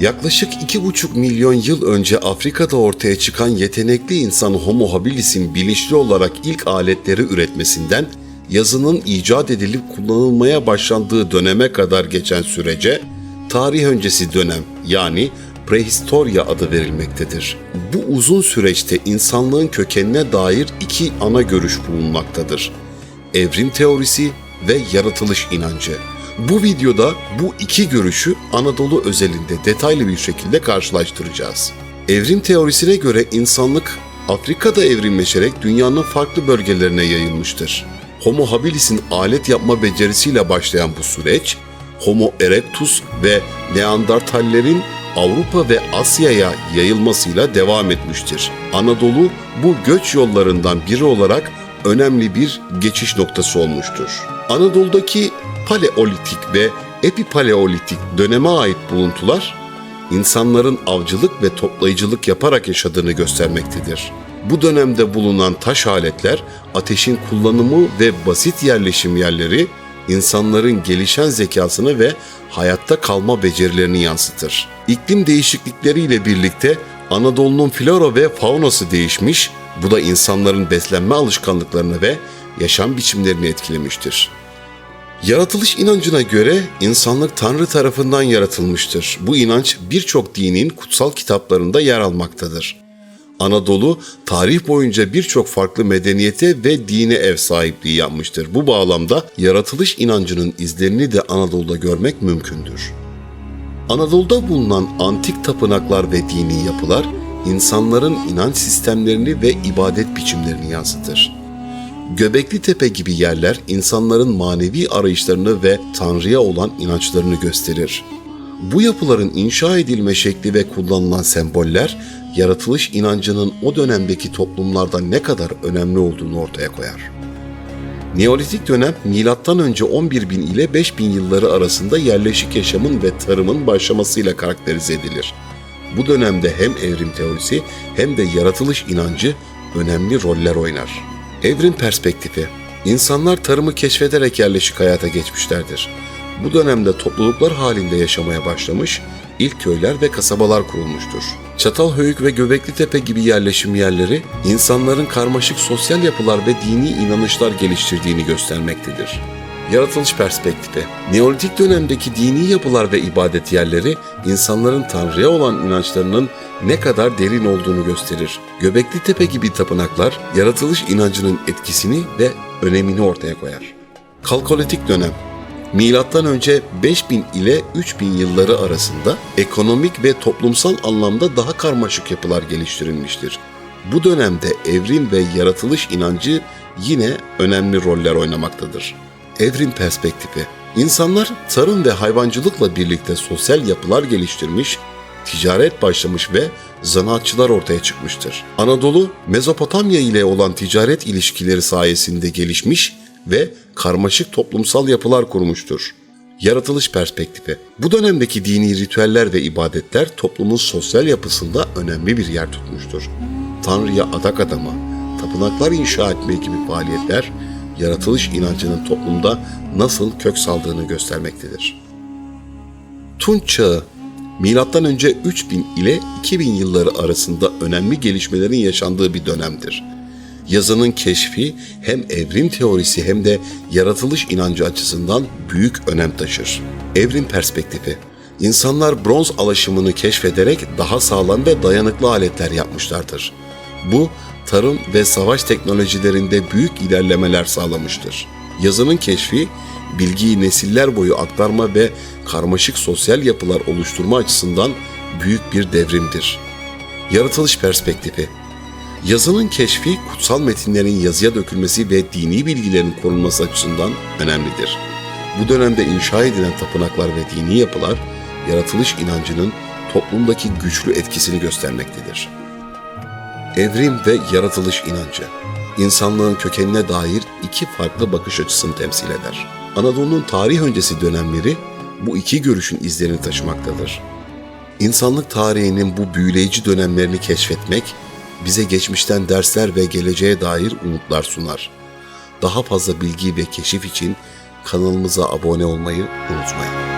Yaklaşık 2,5 milyon yıl önce Afrika'da ortaya çıkan yetenekli insan Homo habilis'in bilinçli olarak ilk aletleri üretmesinden yazının icat edilip kullanılmaya başlandığı döneme kadar geçen sürece tarih öncesi dönem yani prehistorya adı verilmektedir. Bu uzun süreçte insanlığın kökenine dair iki ana görüş bulunmaktadır. Evrim teorisi ve yaratılış inancı. Bu videoda bu iki görüşü Anadolu özelinde detaylı bir şekilde karşılaştıracağız. Evrim teorisine göre insanlık Afrika'da evrimleşerek dünyanın farklı bölgelerine yayılmıştır. Homo habilis'in alet yapma becerisiyle başlayan bu süreç, Homo erectus ve Neandertallerin Avrupa ve Asya'ya yayılmasıyla devam etmiştir. Anadolu bu göç yollarından biri olarak önemli bir geçiş noktası olmuştur. Anadolu'daki paleolitik ve epipaleolitik döneme ait buluntular insanların avcılık ve toplayıcılık yaparak yaşadığını göstermektedir. Bu dönemde bulunan taş aletler, ateşin kullanımı ve basit yerleşim yerleri insanların gelişen zekasını ve hayatta kalma becerilerini yansıtır. İklim değişiklikleriyle birlikte Anadolu'nun flora ve faunası değişmiş, bu da insanların beslenme alışkanlıklarını ve yaşam biçimlerini etkilemiştir. Yaratılış inancına göre insanlık Tanrı tarafından yaratılmıştır. Bu inanç birçok dinin kutsal kitaplarında yer almaktadır. Anadolu tarih boyunca birçok farklı medeniyete ve dine ev sahipliği yapmıştır. Bu bağlamda yaratılış inancının izlerini de Anadolu'da görmek mümkündür. Anadolu'da bulunan antik tapınaklar ve dini yapılar insanların inanç sistemlerini ve ibadet biçimlerini yansıtır. Göbekli Tepe gibi yerler insanların manevi arayışlarını ve Tanrı'ya olan inançlarını gösterir. Bu yapıların inşa edilme şekli ve kullanılan semboller, yaratılış inancının o dönemdeki toplumlarda ne kadar önemli olduğunu ortaya koyar. Neolitik dönem milattan önce 11.000 ile 5.000 yılları arasında yerleşik yaşamın ve tarımın başlamasıyla karakterize edilir. Bu dönemde hem evrim teorisi hem de yaratılış inancı önemli roller oynar. Evrim perspektifi İnsanlar tarımı keşfederek yerleşik hayata geçmişlerdir. Bu dönemde topluluklar halinde yaşamaya başlamış, ilk köyler ve kasabalar kurulmuştur. Çatalhöyük ve Göbeklitepe gibi yerleşim yerleri insanların karmaşık sosyal yapılar ve dini inanışlar geliştirdiğini göstermektedir. Yaratılış perspektifi Neolitik dönemdeki dini yapılar ve ibadet yerleri insanların Tanrı'ya olan inançlarının ne kadar derin olduğunu gösterir. Göbekli Tepe gibi tapınaklar yaratılış inancının etkisini ve önemini ortaya koyar. Kalkolitik dönem Milattan önce 5000 ile 3000 yılları arasında ekonomik ve toplumsal anlamda daha karmaşık yapılar geliştirilmiştir. Bu dönemde evrim ve yaratılış inancı yine önemli roller oynamaktadır. Evrim perspektifi İnsanlar tarım ve hayvancılıkla birlikte sosyal yapılar geliştirmiş, ticaret başlamış ve zanaatçılar ortaya çıkmıştır. Anadolu, Mezopotamya ile olan ticaret ilişkileri sayesinde gelişmiş ve karmaşık toplumsal yapılar kurmuştur. Yaratılış perspektifi. Bu dönemdeki dini ritüeller ve ibadetler toplumun sosyal yapısında önemli bir yer tutmuştur. Tanrı'ya adak adama, tapınaklar inşa etme gibi faaliyetler yaratılış inancının toplumda nasıl kök saldığını göstermektedir. Tunç Çağı Milattan önce 3000 ile 2000 yılları arasında önemli gelişmelerin yaşandığı bir dönemdir. Yazının keşfi hem evrim teorisi hem de yaratılış inancı açısından büyük önem taşır. Evrim perspektifi İnsanlar bronz alaşımını keşfederek daha sağlam ve dayanıklı aletler yapmışlardır. Bu tarım ve savaş teknolojilerinde büyük ilerlemeler sağlamıştır. Yazının keşfi bilgiyi nesiller boyu aktarma ve karmaşık sosyal yapılar oluşturma açısından büyük bir devrimdir. Yaratılış perspektifi Yazının keşfi kutsal metinlerin yazıya dökülmesi ve dini bilgilerin korunması açısından önemlidir. Bu dönemde inşa edilen tapınaklar ve dini yapılar yaratılış inancının toplumdaki güçlü etkisini göstermektedir. Evrim ve yaratılış inancı insanlığın kökenine dair iki farklı bakış açısını temsil eder. Anadolu'nun tarih öncesi dönemleri bu iki görüşün izlerini taşımaktadır. İnsanlık tarihinin bu büyüleyici dönemlerini keşfetmek bize geçmişten dersler ve geleceğe dair umutlar sunar. Daha fazla bilgi ve keşif için kanalımıza abone olmayı unutmayın.